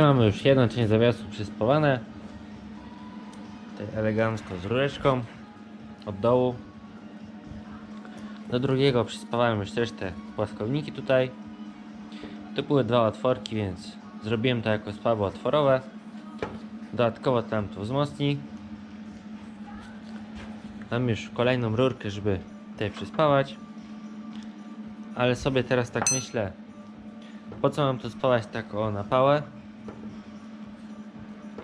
Mamy już jedną część zawiasu przyspawane. Tutaj elegancko z rureczką od dołu. Do drugiego przyspawałem już też te płaskowniki tutaj. Tu były dwa otworki, więc zrobiłem to jako spawy otworowe. Dodatkowo tam to wzmocni. Mam już kolejną rurkę, żeby tutaj przyspawać. Ale sobie teraz tak myślę, po co mam to spawać tak o na pałę?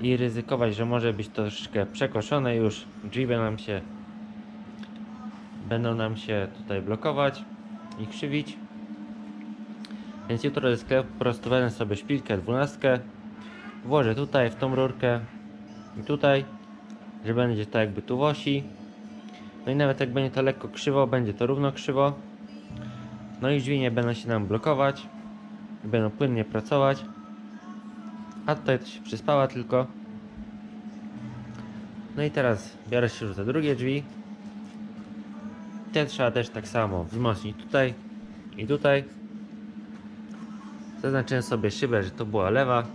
I ryzykować, że może być to troszeczkę przekoszone już. Drzwi nam się będą nam się tutaj blokować i krzywić. Więc jutro ze sklepu po prostu wezmę sobie szpilkę 12, włożę tutaj w tą rurkę i tutaj, że będzie to jakby tu w osi. No i nawet jak będzie to lekko krzywo, będzie to równo krzywo. No i drzwi nie będą się nam blokować, będą płynnie pracować. A tutaj to się przyspała tylko. No i teraz biorę się już za drugie drzwi. Te trzeba też tak samo wzmocnić tutaj i tutaj. Zaznaczyłem sobie szybę, że to była lewa.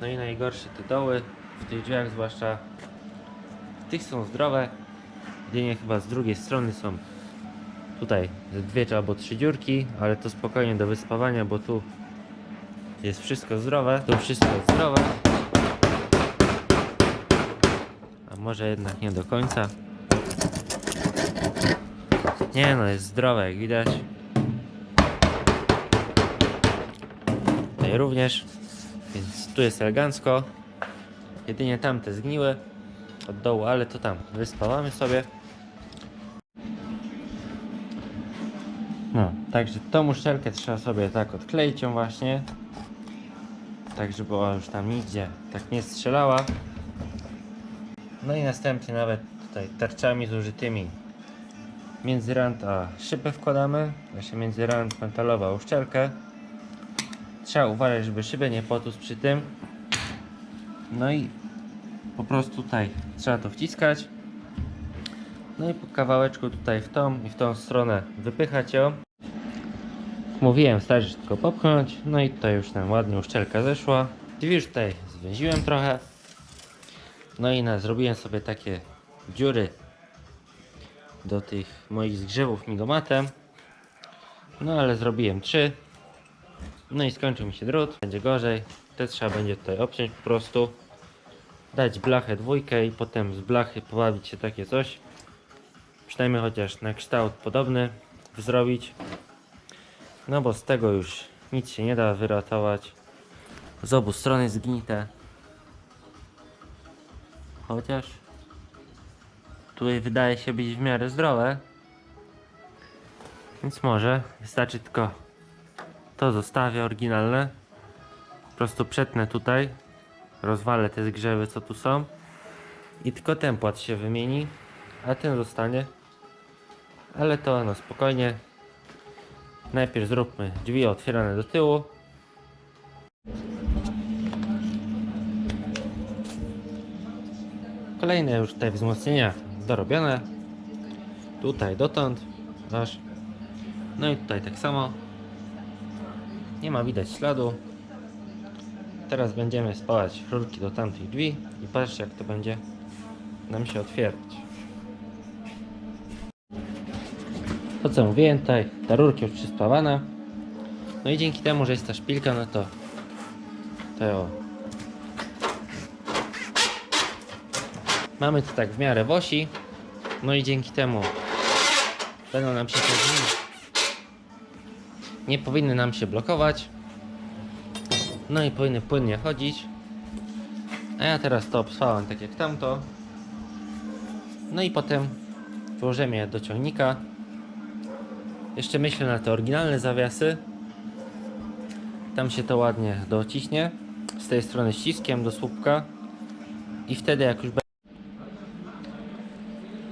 No i najgorsze te doły w tych drzwiach zwłaszcza. Tych są zdrowe. Jedynie chyba z drugiej strony są tutaj dwie albo trzy dziurki, ale to spokojnie do wyspawania, bo tu jest wszystko zdrowe, tu wszystko jest zdrowe. A może jednak nie do końca. Nie no, jest zdrowe jak widać. Tutaj również. Więc tu jest elegancko. Jedynie tamte zgniły od dołu, ale to tam wyspawamy sobie. No, także tą uszczelkę trzeba sobie tak odkleić ją właśnie tak żeby ona już tam nigdzie tak nie strzelała. No i następnie nawet tutaj tarczami zużytymi między rand a szybę wkładamy, właśnie między rand metalowa uszczelkę. Trzeba uważać, żeby szybę nie potłuc przy tym. No i po prostu tutaj trzeba to wciskać. No i po kawałeczku tutaj w tą i w tą stronę wypychać ją. Mówiłem, starczy tylko popchnąć. No i tutaj już nam ładnie uszczelka zeszła. Drzwi już tutaj zwięziłem trochę. No i na, zrobiłem sobie takie dziury do tych moich zgrzewów migomatem. No ale zrobiłem trzy. No i skończył mi się drut. Będzie gorzej. Te trzeba będzie tutaj obciąć po prostu. Dać blachę dwójkę i potem z blachy pobawić się takie coś. Przynajmniej chociaż na kształt podobny zrobić. No bo z tego już nic się nie da wyratować. Z obu stron jest zgnite. Chociaż tutaj wydaje się być w miarę zdrowe. Więc może wystarczy tylko to zostawię oryginalne. Po prostu przetnę tutaj. Rozwalę te zgrzewy co tu są. I tylko ten płat się wymieni. A ten zostanie. Ale to no spokojnie. Najpierw zróbmy drzwi otwierane do tyłu. Kolejne już tutaj wzmocnienia dorobione. Tutaj dotąd, aż. No i tutaj tak samo. Nie ma widać śladu. Teraz będziemy spawać rurki do tamtych drzwi i patrzcie jak to będzie nam się otwierać. To co mówiłem, tutaj ta rurka już przyspawana. No i dzięki temu, że jest ta szpilka, no to to. Mamy to tak w miarę w osi. No i dzięki temu będą nam się te nie powinny nam się blokować. No i powinny płynnie chodzić. A ja teraz to obsłałem tak jak tamto. No i potem włożymy je do ciągnika. Jeszcze myślę na te oryginalne zawiasy. Tam się to ładnie dociśnie. Z tej strony ściskiem do słupka. I wtedy jak już.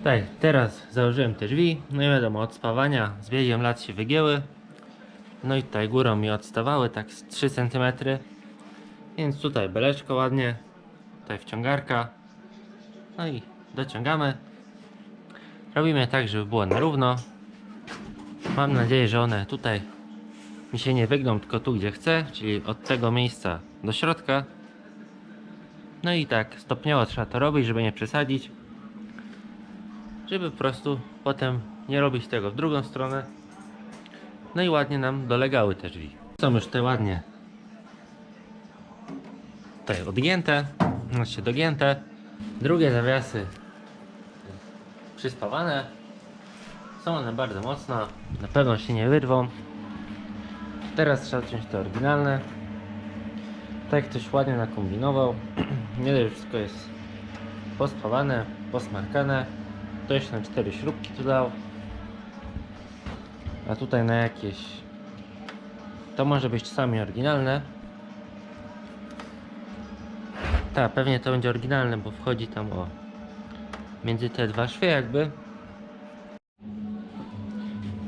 Tak, teraz założyłem te drzwi. No i wiadomo, od spawania z biegiem lat się wygięły. No i tutaj górą mi odstawały tak z 3 cm. Więc tutaj beleczko ładnie. Tutaj wciągarka. No i dociągamy. Robimy tak, żeby było na równo. Mam nadzieję, że one tutaj mi się nie wygną, tylko tu gdzie chcę, czyli od tego miejsca do środka. No i tak stopniowo trzeba to robić, żeby nie przesadzić. Żeby po prostu potem nie robić tego w drugą stronę. No i ładnie nam dolegały te drzwi. Są już te ładnie tutaj odgięte, znaczy dogięte. Drugie zawiasy przyspawane. Są one bardzo mocno, na pewno się nie wyrwą. Teraz trzeba wziąć te oryginalne. Tak ktoś ładnie nakombinował. Nie dość, wszystko jest pospawane, posmarkane. To jeszcze na cztery śrubki tu dał. A tutaj na jakieś... To może być czasami oryginalne. Tak, pewnie to będzie oryginalne, bo wchodzi tam o... Między te dwa szwy jakby.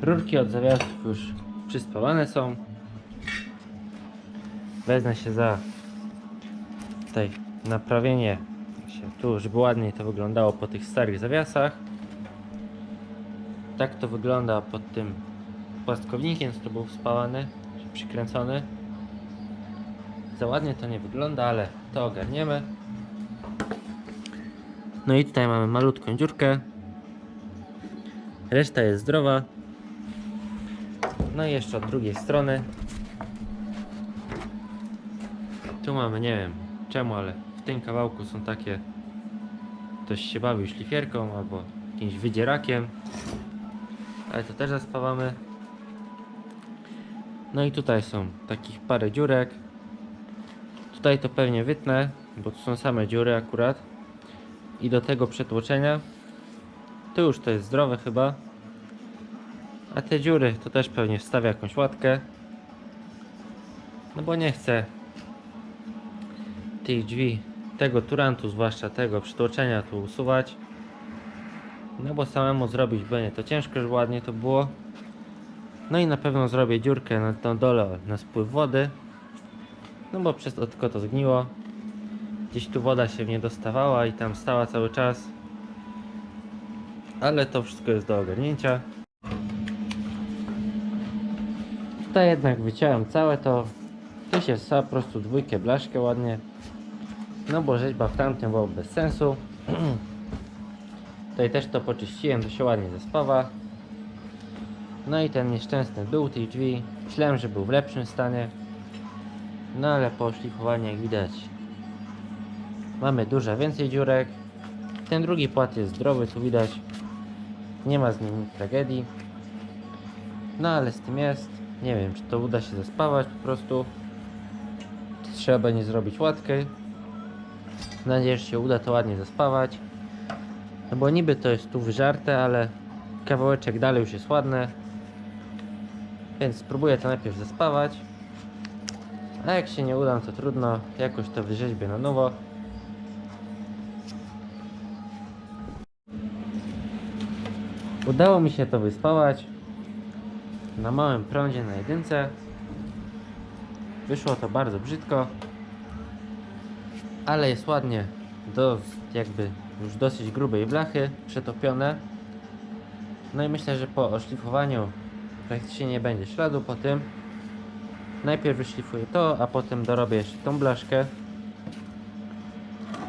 Rurki od zawiasów już przyspawane są. Wezmę się za tutaj naprawienie tu, żeby ładniej to wyglądało po tych starych zawiasach. Tak to wygląda pod tym płaskownikiem, co był spałany, czy przykręcony. Za ładnie to nie wygląda, ale to ogarniemy. No i tutaj mamy malutką dziurkę. Reszta jest zdrowa. No i jeszcze od drugiej strony. Tu mamy, nie wiem czemu, ale w tym kawałku są takie. Ktoś się bawił szlifierką albo jakimś wydzierakiem. Ale to też zaspawamy. No i tutaj są takich parę dziurek. Tutaj to pewnie wytnę, bo tu są same dziury akurat. I do tego przetłoczenia. Tu już to jest zdrowe chyba. A te dziury to też pewnie wstawię jakąś łatkę. No bo nie chcę tych drzwi, tego turantu, zwłaszcza tego przytłoczenia tu usuwać. No bo samemu zrobić będzie to ciężko, żeby ładnie to było. No i na pewno zrobię dziurkę na, na dole na spływ wody. No bo przez to tylko to zgniło. Gdzieś tu woda się nie dostawała i tam stała cały czas. Ale to wszystko jest do ogarnięcia. Tutaj jednak wyciąłem całe to. Tu się wstała po prostu dwójkę blaszkę ładnie. No bo rzeźba w tamtym była bez sensu. Tutaj też to poczyściłem, to się ładnie zespawa. No i ten nieszczęsny dół tych drzwi. Myślałem, że był w lepszym stanie. No ale po szlifowaniu jak widać mamy dużo więcej dziurek. Ten drugi płat jest zdrowy, tu widać. Nie ma z nim tragedii. No ale z tym jest. Nie wiem, czy to uda się zaspawać po prostu. Trzeba będzie zrobić łatkę. Mam nadzieję, że się uda to ładnie zaspawać. No bo niby to jest tu wyżarte, ale kawałeczek dalej już jest ładny. Więc spróbuję to najpierw zaspawać. A jak się nie uda, no to trudno. Jakoś to wyrzeźbię na nowo. Udało mi się to wyspawać na małym prądzie na jedynce. Wyszło to bardzo brzydko, ale jest ładnie do jakby już dosyć grubej blachy przetopione. No i myślę, że po oszlifowaniu praktycznie nie będzie śladu po tym. Najpierw wyszlifuję to, a potem dorobię jeszcze tą blaszkę,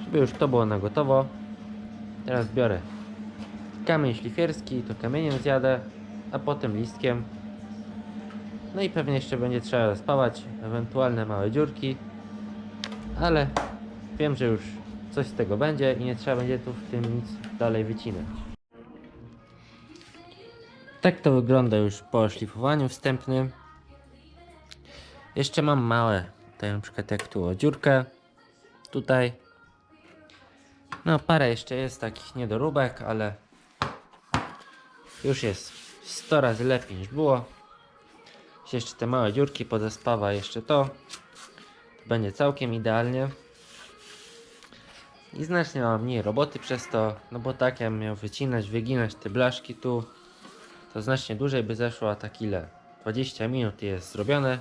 żeby już to było na gotowo. Teraz biorę kamień szlifierski, to kamieniem zjadę, a potem listkiem. No i pewnie jeszcze będzie trzeba spawać ewentualne małe dziurki, ale wiem, że już coś z tego będzie i nie trzeba będzie tu w tym nic dalej wycinać. Tak to wygląda już po szlifowaniu wstępnym. Jeszcze mam małe, tutaj na przykład jak tu o dziurkę, tutaj. No parę jeszcze jest takich niedoróbek, ale już jest 100 razy lepiej niż było. Jeszcze te małe dziurki podespawa jeszcze to. to będzie całkiem idealnie. I znacznie mam mniej roboty przez to, no bo tak ja miał wycinać, wyginać te blaszki tu, to znacznie dłużej by zeszło, a tak ile? 20 minut jest zrobione.